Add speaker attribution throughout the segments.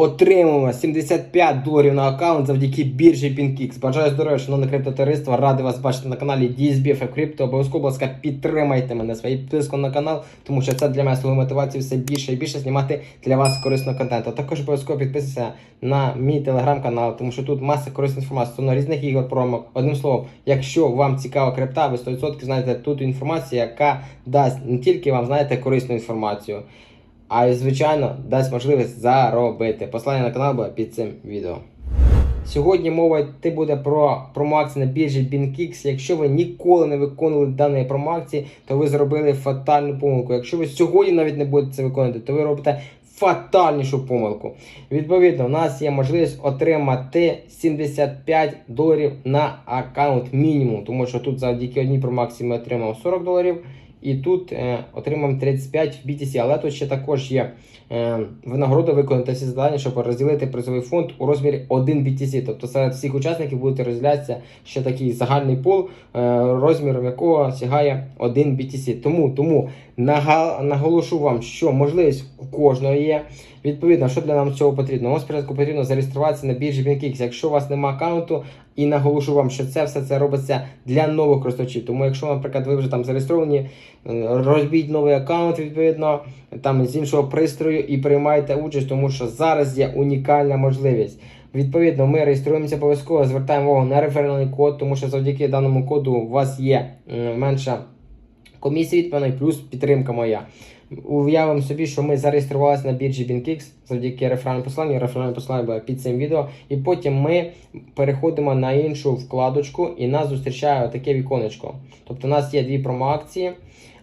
Speaker 1: Отримуємо 75 доларів на аккаунт завдяки біржі PinKix. Бажаю здоров'я, шановне криптотовариство. Радий вас бачити на каналі DSBF Crypto. Обов'язково, будь ласка, підтримайте мене своєю підпискою на канал, тому що це для мене слугує мотивацію все більше і більше знімати для вас корисного контенту. Також обов'язково підписуйся на мій телеграм-канал, тому що тут маса корисної інформації стосовно різних ігор, промок. Одним словом, якщо вам цікава крипта, ви 100% знаєте тут інформацію, яка дасть не тільки вам знаєте корисну інформацію а й, звичайно, дасть можливість заробити. Посилання на канал буде під цим відео. Сьогодні мова йти буде про промоакції на біржі BinKix. Якщо ви ніколи не виконували даної промоакції, то ви зробили фатальну помилку. Якщо ви сьогодні навіть не будете це виконувати, то ви робите фатальнішу помилку. Відповідно, у нас є можливість отримати 75 доларів на аккаунт мінімум, тому що тут завдяки одній промоакції ми отримаємо 40 доларів. І тут е, отримаємо 35 в BTC, але тут ще також є е, винагорода виконати всі завдання, щоб розділити призовий фонд у розмірі 1 BTC. Тобто серед всіх учасників буде розділятися ще такий загальний пул, е, розміром якого сягає 1 BTC. Тому, тому нага- наголошу вам, що можливість у кожного є. Відповідно, що для нам цього потрібно? Вам спочатку потрібно зареєструватися на біржі BinKix. Якщо у вас немає аккаунту, і наголошу вам, що це все це робиться для нових користувачів. Тому, якщо, наприклад, ви вже там зареєстровані, е, розбіть новий аккаунт, відповідно, там з іншого пристрою і приймайте участь, тому що зараз є унікальна можливість. Відповідно, ми реєструємося обов'язково, звертаємо увагу на реферальний код, тому що завдяки даному коду у вас є менша комісія відповідно, плюс підтримка моя. Уявимо собі, що ми зареєструвалися на біржі BinKix завдяки реферальному посланню. Реферальне послання буде під цим відео. І потім ми переходимо на іншу вкладочку і нас зустрічає таке віконечко. Тобто у нас є дві промоакції.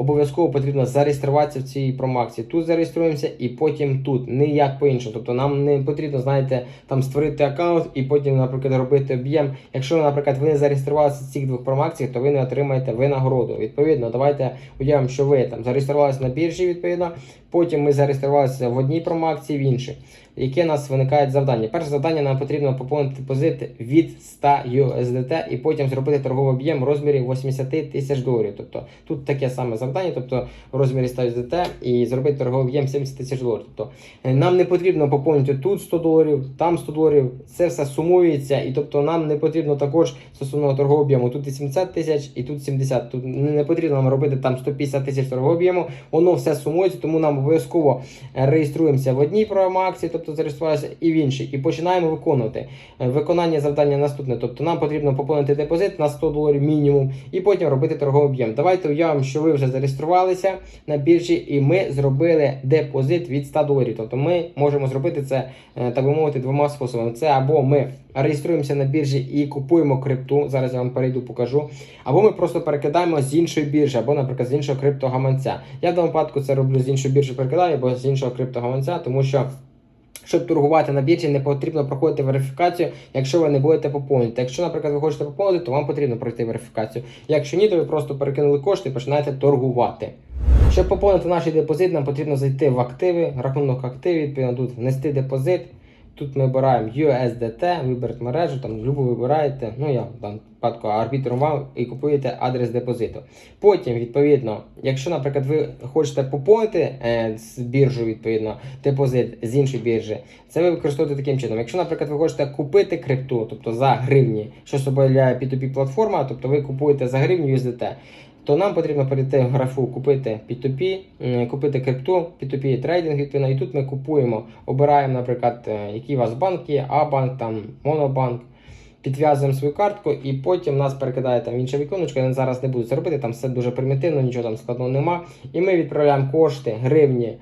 Speaker 1: Обов'язково потрібно зареєструватися в цій промакції. Тут зареєструємося і потім тут. Ніяк по-іншому. Тобто нам не потрібно, знаєте, там створити аккаунт і потім, наприклад, робити об'єм. Якщо, наприклад, ви не зареєструвалися в цих двох промакціях, то ви не отримаєте винагороду. Відповідно, давайте уявимо, що ви там зареєструвалися на біржі, відповідно. Потім ми зареєструвалися в одній промоакції, в іншій. Яке у нас виникають завдання? Перше завдання нам потрібно поповнити депозит від 100 USDT і потім зробити торговий об'єм в розмірі 80 тисяч доларів. Тобто тут таке саме завдання, тобто в розмірі 100 USDT і зробити торговий об'єм 70 тисяч доларів. Тобто е, нам не потрібно поповнити тут 100 доларів, там 100 доларів. Це все сумується, і тобто нам не потрібно також стосовно торгового об'єму. Тут і 70 тисяч, і тут 70. Тут не потрібно нам робити там 150 тисяч торгового об'єму. Воно все сумується, тому нам обов'язково реєструємося в одній промоакції, тобто зареєструвалися, і в іншій, і починаємо виконувати. Е, Виконання завдання наступне. Тобто нам потрібно поповнити депозит на 100 доларів мінімум, і потім робити торговий об'єм. Давайте уявимо, що ви вже зареєструвалися на біржі, і ми зробили депозит від 100 доларів. Тобто ми можемо зробити це, е, так би мовити, двома способами. Це або ми реєструємося на біржі і купуємо крипту. Зараз я вам перейду, покажу. Або ми просто перекидаємо з іншої біржі, або, наприклад, з іншого криптогаманця. Я в даному випадку це роблю з іншої біржі, перекидаю, або з іншого криптогаманця, тому що. Щоб торгувати на біржі, не потрібно проходити верифікацію, якщо ви не будете поповнити. Якщо, наприклад, ви хочете поповнити, то вам потрібно пройти верифікацію. Якщо ні, то ви просто перекинули кошти і починаєте торгувати. Щоб поповнити наш депозит, нам потрібно зайти в активи, рахунок активів, тут внести депозит. Тут ми обираємо USDT, виберете мережу, там любу вибираєте. Ну я там випадку арбітром вам і купуєте адрес депозиту. Потім, відповідно, якщо, наприклад, ви хочете поповнити е, з біржу, відповідно, депозит з іншої біржі, це ви використовуєте таким чином. Якщо, наприклад, ви хочете купити крипту, тобто за гривні, що собою являє P2P платформа, тобто ви купуєте за гривню USDT, то нам потрібно перейти в графу купити P2P, купити крипту, P2P трейдинг, відповідно, і тут ми купуємо, обираємо, наприклад, е, який у вас банк є, А-банк, там, Монобанк, підв'язуємо свою картку і потім нас перекидає там інше віконечко. Я зараз не буду це робити, там все дуже примітивно, нічого там складного нема. І ми відправляємо кошти, гривні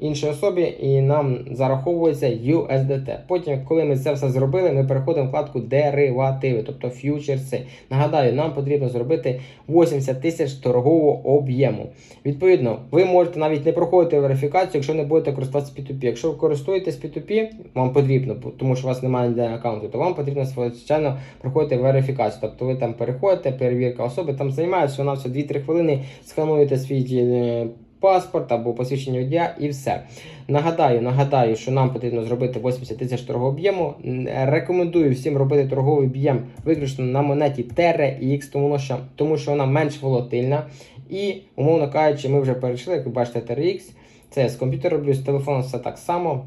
Speaker 1: іншій особі, і нам зараховується USDT. Потім, коли ми це все зробили, ми переходимо в вкладку деривативи, тобто ф'ючерси. Нагадаю, нам потрібно зробити 80 тисяч торгового об'єму. Відповідно, ви можете навіть не проходити верифікацію, якщо не будете користуватися P2P. Якщо ви користуєтесь P2P, вам потрібно, тому що у вас немає ніде аккаунту, то вам потрібно звичайно проходити верифікацію. Тобто ви там переходите, перевірка особи, там займається вона все 2-3 хвилини, скануєте свій е, паспорт або посвідчення водія і все. Нагадаю, нагадаю, що нам потрібно зробити 80 тисяч торгового об'єму. Рекомендую всім робити торговий об'єм виключно на монеті TRX, тому що, тому що вона менш волатильна. І, умовно кажучи, ми вже перейшли, як ви бачите, TRX. Це з комп'ютера роблю, з телефону все так само.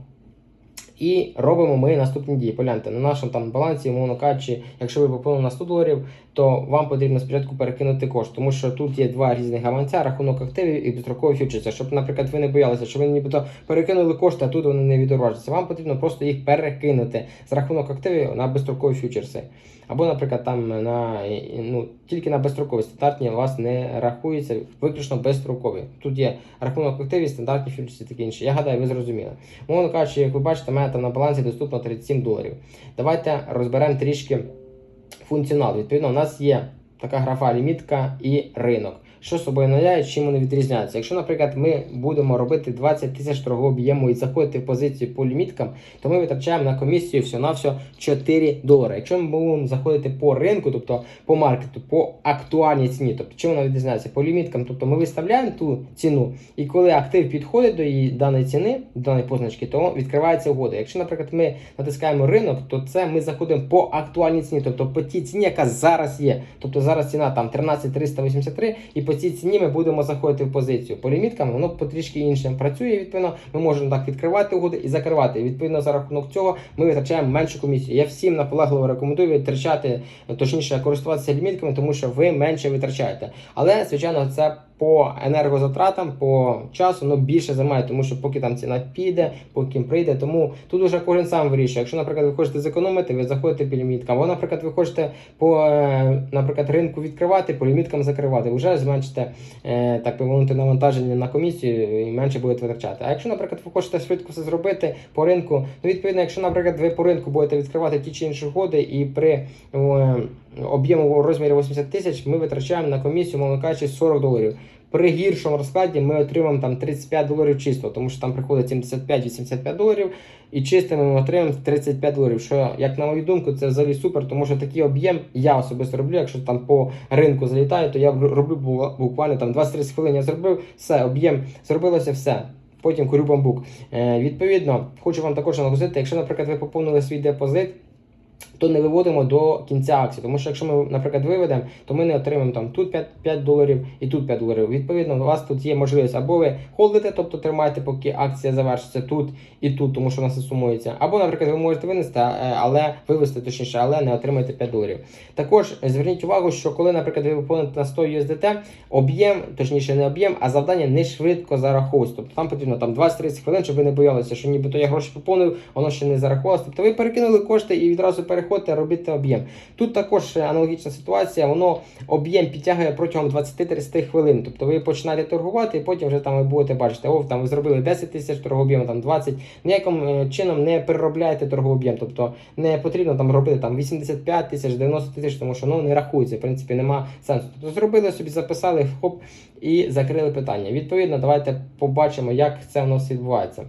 Speaker 1: І робимо ми наступні дії. Погляньте, на нашому там балансі, умовно кажучи, якщо ви поповнили на 100 доларів, то вам потрібно спочатку перекинути кошт, тому що тут є два різних гаманця, рахунок активів і безстрокові фьючерси. Щоб, наприклад, ви не боялися, що ви нібито перекинули кошти, а тут вони не відображаться. Вам потрібно просто їх перекинути з рахунок активів на безстрокові фьючерси. Або, наприклад, там на ну тільки на безстрокові стандартні у вас не рахуються, виключно безстрокові. Тут є рахунок активів, стандартні фьючерси таке інше. Я гадаю, ви зрозуміли. Мовно кажучи, як ви бачите, мене на балансі доступно 37 доларів. Давайте розберемо трішки функціонал. Відповідно, у нас є така графа лімітка і ринок. Що собою наявляють, чим вони відрізняються? Якщо, наприклад, ми будемо робити 20 тисяч торгового об'єму і заходити в позицію по ліміткам, то ми витрачаємо на комісію всього-навсього 4 долари. Якщо ми будемо заходити по ринку, тобто по маркету, по актуальній ціні, тобто чим вона відрізняється? По ліміткам, тобто ми виставляємо ту ціну, і коли актив підходить до її даної ціни, до даної позначки, то відкривається угода. Якщо, наприклад, ми натискаємо ринок, то це ми заходимо по актуальній ціні, тобто по тій ціні, яка зараз є. Тобто зараз ціна там 13383, і по цій ціні ми будемо заходити в позицію. По ліміткам воно потрішки інше працює. Відповідно, ми можемо так відкривати угоди і закривати. Відповідно, за рахунок цього ми витрачаємо меншу комісію. Я всім наполегливо рекомендую витрачати, точніше, користуватися лімітками, тому що ви менше витрачаєте. Але, звичайно, це по енергозатратам, по часу ну, більше займає, тому що поки там ціна піде, поки прийде. Тому тут уже кожен сам вирішує. Якщо, наприклад, ви хочете зекономити, ви заходите по ліміткам. Або, наприклад, ви хочете по е, наприклад, ринку відкривати, по ліміткам закривати. Вже зменшите так би мовити навантаження на комісію і менше будете витрачати. А якщо, наприклад, ви хочете швидко все зробити по ринку, ну відповідно, якщо, наприклад, ви по ринку будете відкривати ті чи інші угоди і при об'єму розмірі 80 тисяч ми витрачаємо на комісію, мовно кажучи, 40 доларів. При гіршому розкладі ми отримаємо там 35 доларів чисто, тому що там приходить 75-85 доларів, і чистими ми отримаємо 35 доларів. Що, як на мою думку, це взагалі супер, тому що такий об'єм я особисто роблю. Якщо там по ринку залітаю, то я роблю буквально там 20-30 хвилин. Я зробив все, об'єм зробилося все. Потім курю бамбук. Е, відповідно, хочу вам також наголосити, якщо, наприклад, ви поповнили свій депозит. То не виводимо до кінця акції, тому що якщо ми, наприклад, виведемо, то ми не отримаємо там тут 5, 5 доларів і тут 5 доларів. Відповідно, у вас тут є можливість або ви холдите, тобто тримаєте, поки акція завершиться тут і тут, тому що нас не сумується. Або, наприклад, ви можете винести, е, але вивести точніше, але не отримаєте 5 доларів. Також зверніть увагу, що коли, наприклад, ви виповните на 100 USDT, об'єм, точніше, не об'єм, а завдання не швидко зараховується. Тобто там потрібно там 20-30 хвилин, щоб ви не боялися, що нібито я гроші поповнив, воно ще не зарахувалося. Тобто ви перекинули кошти і відразу переходите, робите об'єм. Тут також аналогічна ситуація, воно об'єм підтягує протягом 20-30 хвилин. Тобто ви починаєте торгувати, і потім вже там ви будете бачити, о, там ви зробили 10 тисяч торгового об'єму, там 20. Ніяким е, чином не переробляєте торговий об'єм. Тобто не потрібно там робити там 85 тисяч, 90 тисяч, тому що ну не рахується, в принципі, нема сенсу. Тобто зробили собі, записали хоп і закрили питання. Відповідно, давайте побачимо, як це у нас відбувається.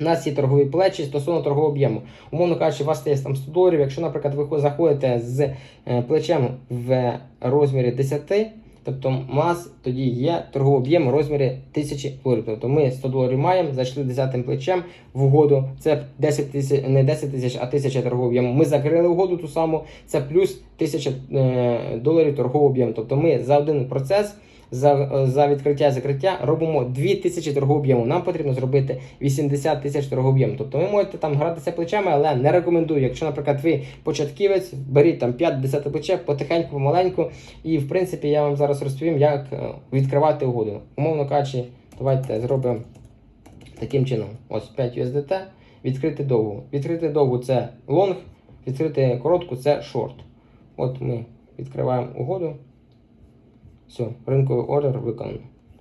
Speaker 1: У нас є торгові плечі стосовно торгового об'єму. Умовно кажучи, у вас є там 100 доларів. Якщо, наприклад, ви заходите з е, плечем в розмірі 10, тобто у нас тоді є торговий об'єм у розмірі 1000 доларів. Тобто ми 100 доларів маємо, зайшли 10 плечем в угоду. Це 10 тисяч, не 10 тисяч, а 1000 торгового об'єму. Ми закрили угоду ту саму, це плюс 1000 е, доларів торгового об'єму. Тобто ми за один процес за, за відкриття і закриття робимо 2000 торгового об'єму. Нам потрібно зробити 80 тисяч торгового об'єму. Тобто ви можете там гратися плечами, але не рекомендую. Якщо, наприклад, ви початківець, беріть там 5-10 плече, потихеньку, помаленьку. І в принципі я вам зараз розповім, як е, відкривати угоду. Умовно кажучи, давайте зробимо таким чином: ось 5 USDT, відкрити довгу. Відкрити довгу це лонг, відкрити коротку це шорт. От ми відкриваємо угоду. Все, ринковий ордер виконано.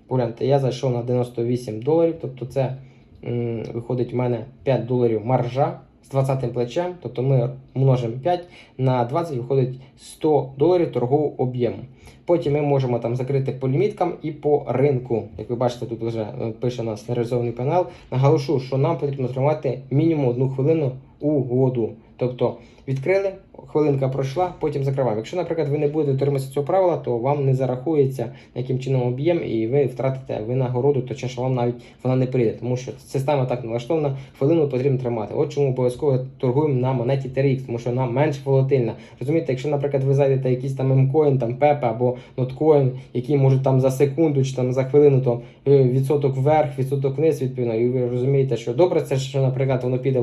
Speaker 1: Погляньте, я зайшов на 98 доларів, тобто це м, виходить у мене 5 доларів маржа з 20 плечем, тобто ми множимо 5 на 20 виходить 100 доларів торгового об'єму. Потім ми можемо там закрити по ліміткам і по ринку. Як ви бачите, тут вже пише у нас нереалізований панел. Наголошу, що нам потрібно тримати мінімум одну хвилину угоду. Тобто відкрили, хвилинка пройшла, потім закриваємо. Якщо, наприклад, ви не будете дотримуватися цього правила, то вам не зарахується яким чином об'єм, і ви втратите винагороду, точніше вам навіть вона не прийде, тому що система так налаштована, хвилину потрібно тримати. От чому обов'язково торгуємо на монеті TRX, тому що вона менш волатильна. Розумієте, якщо, наприклад, ви зайдете якийсь там емкоін, там Pepe або ноткоін, які можуть там за секунду чи там за хвилину, то е, відсоток вверх, відсоток вниз, відповідно, і ви розумієте, що добре, це що, наприклад, воно піде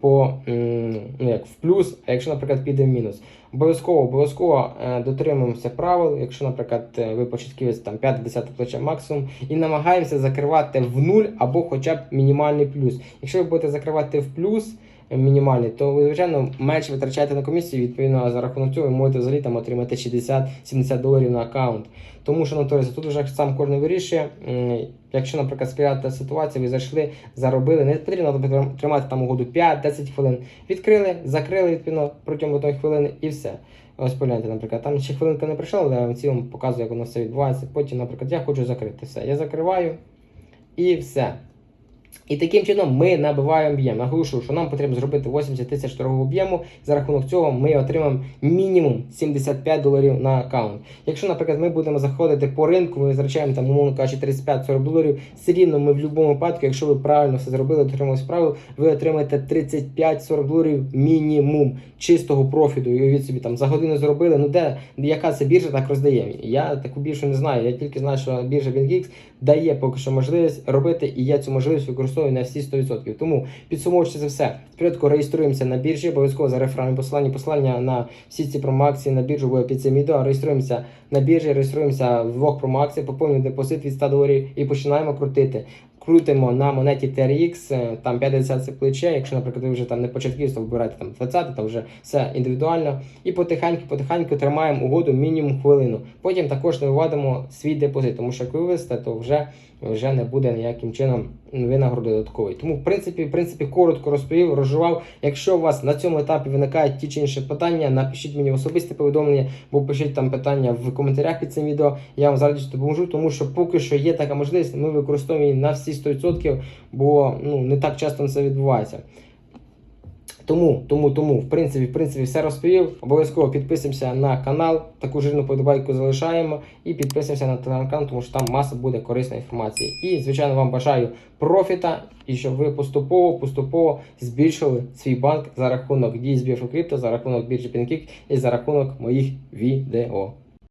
Speaker 1: по ну, як в плюс, а якщо, наприклад, піде в мінус. Обов'язково, обов'язково е, дотримуємося правил, якщо, наприклад, е, ви початківець там 5-10 плече максимум, і намагаємося закривати в нуль або хоча б мінімальний плюс. Якщо ви будете закривати в плюс е, мінімальний, то ви, звичайно, менше витрачаєте на комісію, відповідно, за рахунок цього ви можете взагалі там отримати 60-70 доларів на аккаунт. Тому що товариство, тут вже сам кожен вирішує. Якщо, наприклад, сприяти ситуація, ви зайшли, заробили, не потрібно тримати там угоду 5-10 хвилин. Відкрили, закрили відповідно протягом одної хвилини і все. Ось погляньте, наприклад, там ще хвилинка не прийшла, але я в цілому показую, як воно все відбувається. Потім, наприклад, я хочу закрити все. Я закриваю і все. І таким чином ми набиваємо об'єм. Наголошую, що нам потрібно зробити 80 тисяч торгового об'єму. За рахунок цього ми отримаємо мінімум 75 доларів на аккаунт. Якщо, наприклад, ми будемо заходити по ринку, ми витрачаємо там, умовно кажучи, 35-40 доларів, все рівно ми в будь-якому випадку, якщо ви правильно все зробили, дотримались правил, ви отримаєте 35-40 доларів мінімум чистого профіту. І уявіть собі там за годину зробили. Ну де яка це біржа так роздає? Я таку біржу не знаю. Я тільки знаю, що біржа BingX дає поки що можливість робити, і я цю можливість використовую на всі 100%. Тому підсумовуючи це все, спочатку реєструємося на біржі, обов'язково за реферальним посиланням. Посилання на всі ці промоакції на біржу буде під цим відео. Реєструємося на біржі, реєструємося в двох промоакціях, поповнюємо депозит від 100 доларів і починаємо крутити. Крутимо на монеті TRX, е, там 50 це плече. Якщо, наприклад, ви вже там не початківець, то вибирайте там 20, там вже все індивідуально. І потихеньку, потихеньку тримаємо угоду мінімум хвилину. Потім також не виводимо свій депозит, тому що як ви вивезете, то вже, вже не буде ніяким чином винагороди додаткової. Тому, в принципі, в принципі, коротко розповів, розживав. Якщо у вас на цьому етапі виникають ті чи інші питання, напишіть мені в особисте повідомлення, або пишіть там питання в коментарях під цим відео. Я вам з допоможу, тому що поки що є така можливість, ми використовуємо її на всі 100%, бо ну, не так часто це відбувається. Тому, тому, тому, в принципі, в принципі, все розповів. Обов'язково підписуємося на канал, таку жирну подобайку залишаємо і підписуємося на телеграм-канал, тому що там маса буде корисної інформації. І, звичайно, вам бажаю профіта і щоб ви поступово, поступово збільшили свій банк за рахунок DSBF Crypto, за рахунок біржі PancakeSwap і за рахунок моїх відео.